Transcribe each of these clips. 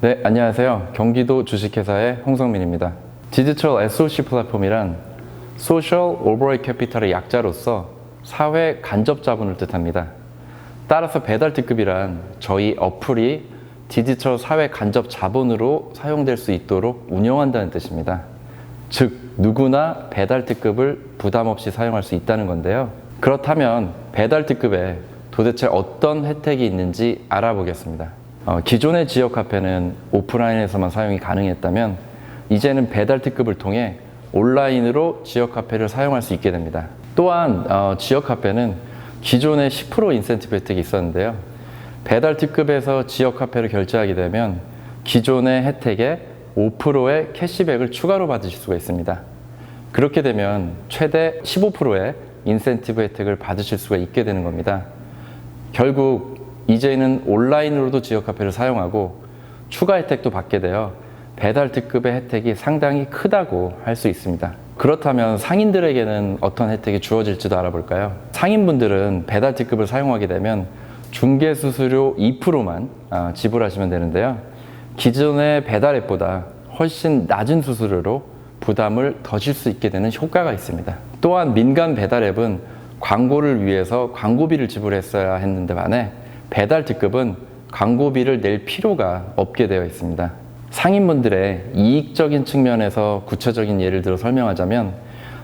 네, 안녕하세요. 경기도 주식회사의 홍성민입니다. 디지털 SOC 플랫폼이란 Social Overall Capital의 약자로서 사회 간접 자본을 뜻합니다. 따라서 배달 특급이란 저희 어플이 디지털 사회 간접 자본으로 사용될 수 있도록 운영한다는 뜻입니다. 즉, 누구나 배달 특급을 부담 없이 사용할 수 있다는 건데요. 그렇다면 배달 특급에 도대체 어떤 혜택이 있는지 알아보겠습니다. 어, 기존의 지역 카페는 오프라인에서만 사용이 가능했다면 이제는 배달 특급을 통해 온라인으로 지역 카페를 사용할 수 있게 됩니다. 또한 어, 지역 카페는 기존에 10% 인센티브 혜택이 있었는데요. 배달 특급에서 지역 카페를 결제하게 되면 기존의 혜택에 5%의 캐시백을 추가로 받으실 수가 있습니다. 그렇게 되면 최대 15%의 인센티브 혜택을 받으실 수가 있게 되는 겁니다. 결국 이제는 온라인으로도 지역 카페를 사용하고 추가 혜택도 받게 되어 배달 특급의 혜택이 상당히 크다고 할 수 있습니다. 그렇다면 상인들에게는 어떤 혜택이 주어질지도 알아볼까요? 상인분들은 배달 특급을 사용하게 되면 중개 수수료 2%만 아, 지불하시면 되는데요. 기존의 배달 앱보다 훨씬 낮은 수수료로 부담을 더실 수 있게 되는 효과가 있습니다. 또한 민간 배달 앱은 광고를 위해서 광고비를 지불했어야 했는데 반해 배달 특급은 광고비를 낼 필요가 없게 되어 있습니다. 상인분들의 이익적인 측면에서 구체적인 예를 들어 설명하자면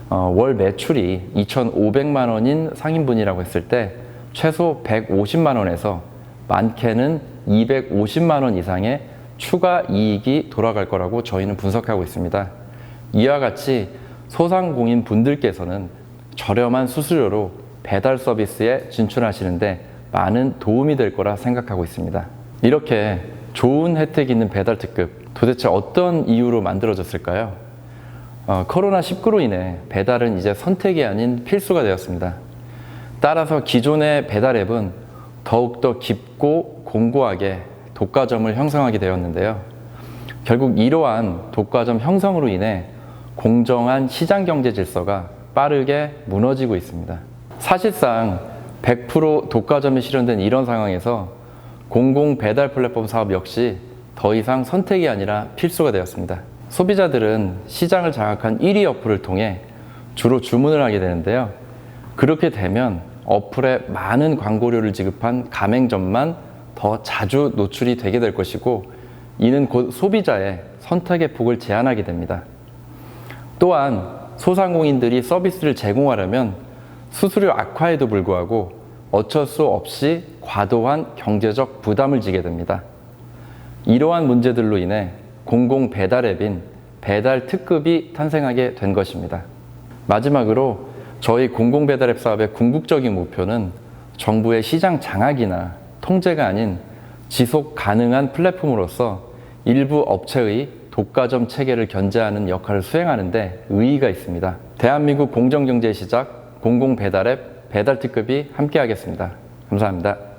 어, 월 매출이 2,500만 원인 상인분이라고 했을 때 최소 150만 원에서 많게는 250만 원 이상의 추가 이익이 돌아갈 거라고 저희는 분석하고 있습니다. 이와 같이 소상공인 분들께서는 저렴한 수수료로 배달 서비스에 진출하시는데 많은 도움이 될 거라 생각하고 있습니다. 이렇게 좋은 혜택이 있는 배달 특급 도대체 어떤 이유로 만들어졌을까요? 어, 코로나19로 인해 배달은 이제 선택이 아닌 필수가 되었습니다. 따라서 기존의 배달 앱은 더욱더 깊고 공고하게 독과점을 형성하게 되었는데요. 결국 이러한 독과점 형성으로 인해 공정한 시장 경제 질서가 빠르게 무너지고 있습니다. 사실상 100% 독과점이 실현된 이런 상황에서 공공 배달 플랫폼 사업 역시 더 이상 선택이 아니라 필수가 되었습니다. 소비자들은 시장을 장악한 1위 어플을 통해 주로 주문을 하게 되는데요. 그렇게 되면 어플에 많은 광고료를 지급한 가맹점만 더 자주 노출이 되게 될 것이고 이는 곧 소비자의 선택의 폭을 제한하게 됩니다. 또한 소상공인들이 서비스를 제공하려면 수수료 악화에도 불구하고 어쩔 수 없이 과도한 경제적 부담을 지게 됩니다. 이러한 문제들로 인해 공공 배달 앱인 배달 특급이 탄생하게 된 것입니다. 마지막으로 저희 공공 배달 앱 사업의 궁극적인 목표는 정부의 시장 장악이나 통제가 아닌 지속 가능한 플랫폼으로서 일부 업체의 독과점 체계를 견제하는 역할을 수행하는데 의의가 있습니다. 대한민국 공정경제 시작 공공 배달 앱 배달 특급이 함께하겠습니다. 감사합니다.